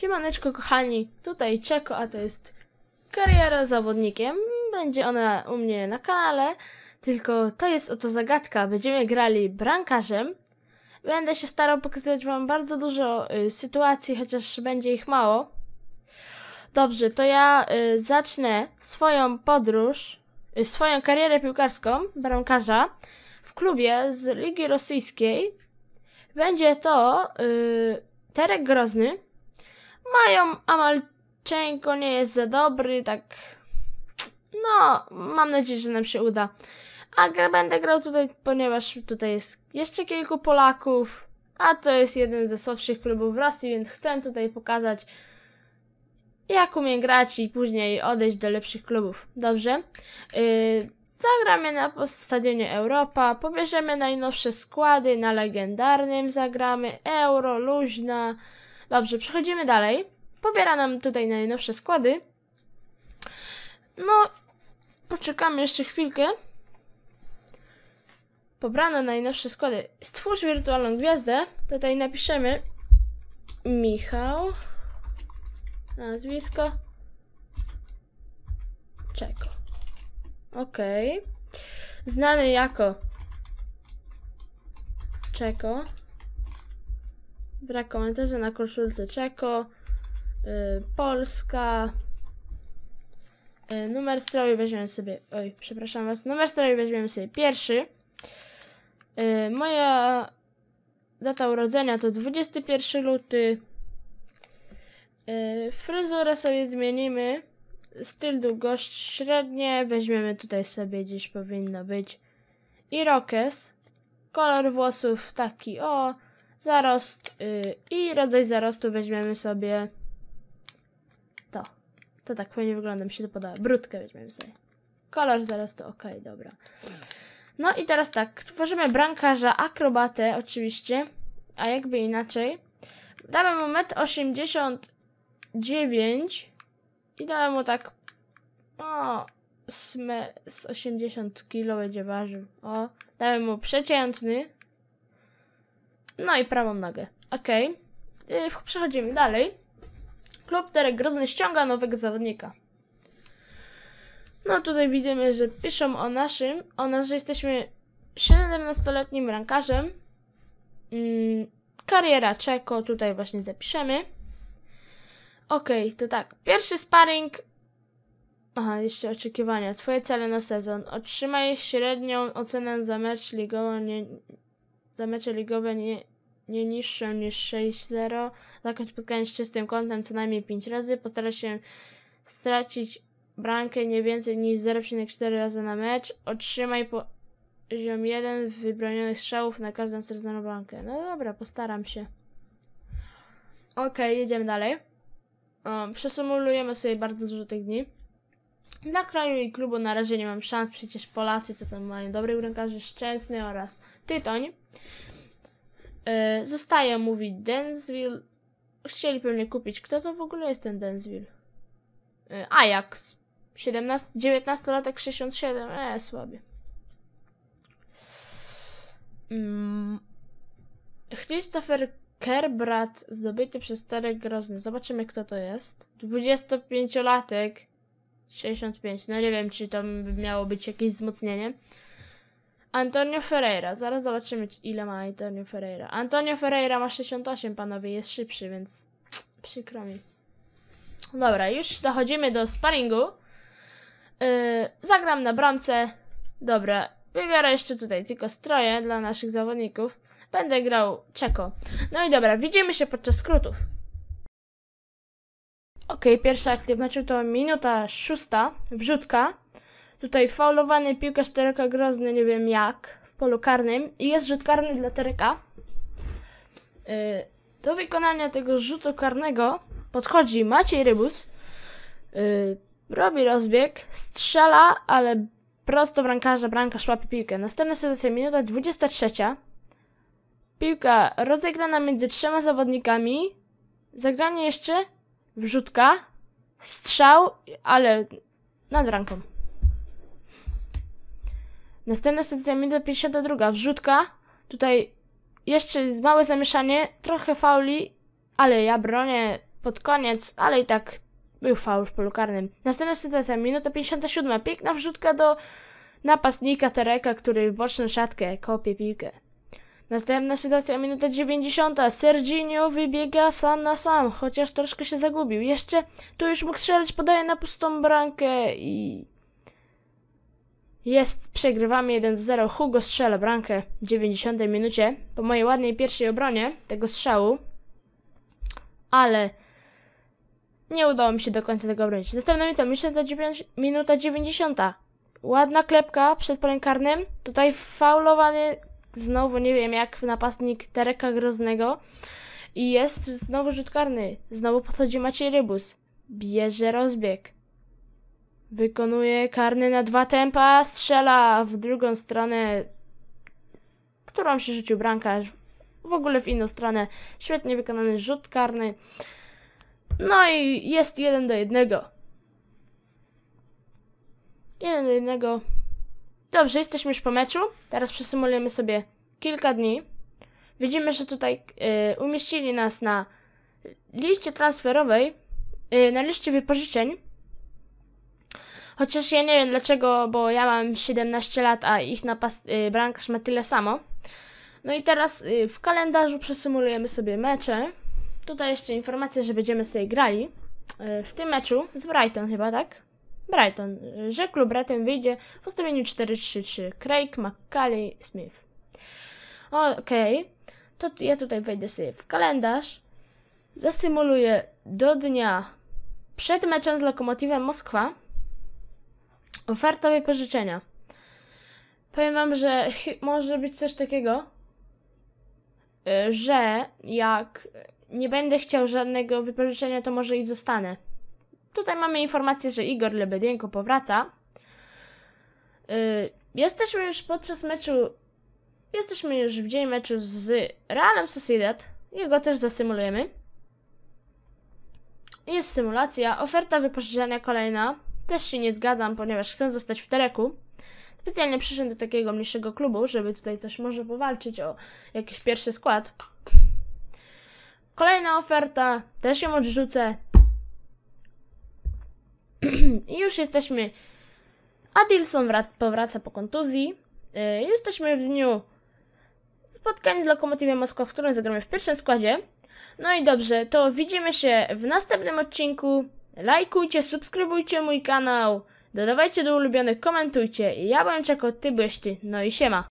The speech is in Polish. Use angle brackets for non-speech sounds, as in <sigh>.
Siemaneczko kochani, tutaj Czeko, a to jest kariera zawodnikiem. Będzie ona u mnie na kanale, tylko to jest oto zagadka. Będziemy grali brankarzem. Będę się starał pokazywać wam bardzo dużo y, sytuacji, chociaż będzie ich mało. Dobrze, to ja y, zacznę swoją podróż, y, swoją karierę piłkarską bramkarza w klubie z Ligi Rosyjskiej. Będzie to y, Terek Grozny. Mają Amalczenko nie jest za dobry, tak. No, mam nadzieję, że nam się uda. A będę grał tutaj, ponieważ tutaj jest jeszcze kilku Polaków, a to jest jeden ze słabszych klubów w Rosji, więc chcę tutaj pokazać, jak umiem grać i później odejść do lepszych klubów. Dobrze? Yy, zagramy na stadionie Europa, pobierzemy najnowsze składy, na legendarnym zagramy, euro, luźna. Dobrze, przechodzimy dalej. Pobiera nam tutaj najnowsze składy. No, poczekamy jeszcze chwilkę. Pobrano najnowsze składy. Stwórz wirtualną gwiazdę. Tutaj napiszemy Michał. Nazwisko. Czeko. Okay. Znany jako Czeko. Brak komentarza na koszulce Czeko. Yy, Polska. Yy, numer stroju weźmiemy sobie. Oj, przepraszam was. Numer stroju weźmiemy sobie pierwszy. Yy, moja data urodzenia to 21 luty. Yy, fryzurę sobie zmienimy. Styl długość średnie. Weźmiemy tutaj sobie gdzieś powinno być. Irokes. Kolor włosów taki o. Zarost. Yy, I rodzaj zarostu weźmiemy sobie to. To tak fajnie wygląda, mi się to podoba. Brudkę weźmiemy sobie. Kolor zarostu, ok, dobra. No i teraz tak, tworzymy brankarza, akrobatę oczywiście, a jakby inaczej. Damy mu 1,89 m i damy mu tak o, sme, z 80 kg będzie ważył. O, damy mu przeciętny. No i prawą nogę. Ok. Yy, przechodzimy dalej. Klub Terek Grozny ściąga nowego zawodnika. No tutaj widzimy, że piszą o naszym, o nas, że jesteśmy 17-letnim rankarzem. Mm, kariera Czeko, tutaj właśnie zapiszemy. Okej, okay, to tak. Pierwszy sparring. Aha, jeszcze oczekiwania. Twoje cele na sezon. Otrzymaj średnią ocenę za mecz ligowy, nie, za mecze ligowe nie, nie niższą niż 6-0. Zakończ spotkanie z czystym kątem co najmniej 5 razy. Postaraj się stracić bramkę nie więcej niż 0,4 razy na mecz. Otrzymaj poziom 1 wybronionych strzałów na każdą straconą bramkę. No dobra, postaram się. Okej, okay, jedziemy dalej. Um, przesumulujemy sobie bardzo dużo tych dni. Dla kraju i klubu na razie nie mam szans, przecież Polacy to tam mają dobrych bramkarzy Szczęsny oraz Tytoń. Yy, zostaje, mówi Densville. Chcieli pewnie kupić. Kto to w ogóle jest ten Densville? Ajax. 17, 19 latek 67. E, słabie. Christopher Kerbrat zdobyty przez Starek Grozny. Zobaczymy kto to jest. 25-latek. 65. No nie wiem, czy to miało być jakieś wzmocnienie. Antonio Ferreira. Zaraz zobaczymy, ile ma Antonio Ferreira. Antonio Ferreira ma 68, panowie. Jest szybszy, więc przykro mi. Dobra, już dochodzimy do sparingu. Yy, zagram na bramce. Dobra, wybiorę jeszcze tutaj tylko stroje dla naszych zawodników. Będę grał Czeko. No i dobra, widzimy się podczas skrótów. Ok, pierwsza akcja w meczu to minuta szósta, wrzutka. Tutaj faulowany piłkarz Tereka Grozny, nie wiem jak, w polu karnym. I jest rzut karny dla Tereka. Yy, do wykonania tego rzutu karnego podchodzi Maciej Rybus. Yy, robi rozbieg, strzela, ale prosto bramkarza, bramkarz łapie piłkę. Następna sytuacja, minuta 23. Piłka rozegrana między trzema zawodnikami. Zagranie jeszcze, wrzutka, strzał, ale nad bramką. Następna sytuacja, minuta 52, wrzutka. Tutaj jeszcze jest małe zamieszanie, trochę fauli, ale ja bronię pod koniec, ale i tak był faul w polu karnym. Następna sytuacja, minuta 57. Piękna wrzutka do napastnika Tereka, który w boczną siatkę kopie piłkę. Następna sytuacja, minuta 90. Serginio wybiega sam na sam, chociaż troszkę się zagubił. Jeszcze tu już mógł strzelać, podaje na pustą bramkę i... Jest, przegrywamy 1-0. Hugo strzela bramkę w 90 minucie po mojej ładnej pierwszej obronie tego strzału. Ale nie udało mi się do końca tego obronić. Minuta, minuta, dziewię- minuta 90. Ładna klepka przed polem karnym. Tutaj faulowany znowu, nie wiem jak napastnik Tereka Groznego. I jest znowu rzut karny. Znowu podchodzi Maciej Rybus. Bierze rozbieg. Wykonuje karny na dwa tempa, strzela w drugą stronę, którą się rzucił bramkarz. W ogóle w inną stronę. Świetnie wykonany rzut karny. No i jest jeden do jednego. Jeden do jednego. Dobrze, jesteśmy już po meczu. Teraz przesymulujemy sobie kilka dni. Widzimy, że tutaj y, umieścili nas na liście transferowej, y, na liście wypożyczeń. Chociaż ja nie wiem dlaczego, bo ja mam 17 lat, a ich napast, y, ma tyle samo. No i teraz y, w kalendarzu przesymulujemy sobie mecze. Tutaj jeszcze informacja, że będziemy sobie grali y, w tym meczu z Brighton chyba, tak? Brighton, y, że klub Brighton wyjdzie w ustawieniu 4-3-3. Craig, McCalley, Smith. Okej, to t- ja tutaj wejdę sobie w kalendarz. Zasymuluję do dnia przed meczem z Lokomotywem Moskwa oferta wypożyczenia. Powiem wam, że może być coś takiego, y, że jak nie będę chciał żadnego wypożyczenia, to może i zostanę. Tutaj mamy informację, że Igor Lebedienko powraca. Y, Jesteśmy już podczas meczu. Jesteśmy już w dzień meczu z Realem Sociedad. Jego też zasymulujemy. Jest symulacja. Oferta wypożyczenia kolejna. Też się nie zgadzam, ponieważ chcę zostać w Tereku. Specjalnie przyszedłem do takiego mniejszego klubu, żeby tutaj coś może powalczyć o jakiś pierwszy skład. Kolejna oferta. Też ją odrzucę. <clears throat> I już jesteśmy. Adilson wrac- powraca po kontuzji. Yy, jesteśmy w dniu spotkań z Lokomotywem Moskwa, w którym zagramy w pierwszym składzie. No i dobrze, to widzimy się w następnym odcinku. Lajkujcie, subskrybujcie mój kanał, dodawajcie do ulubionych, komentujcie. Ja byłem czekał, ty byłeś ty. No i siema.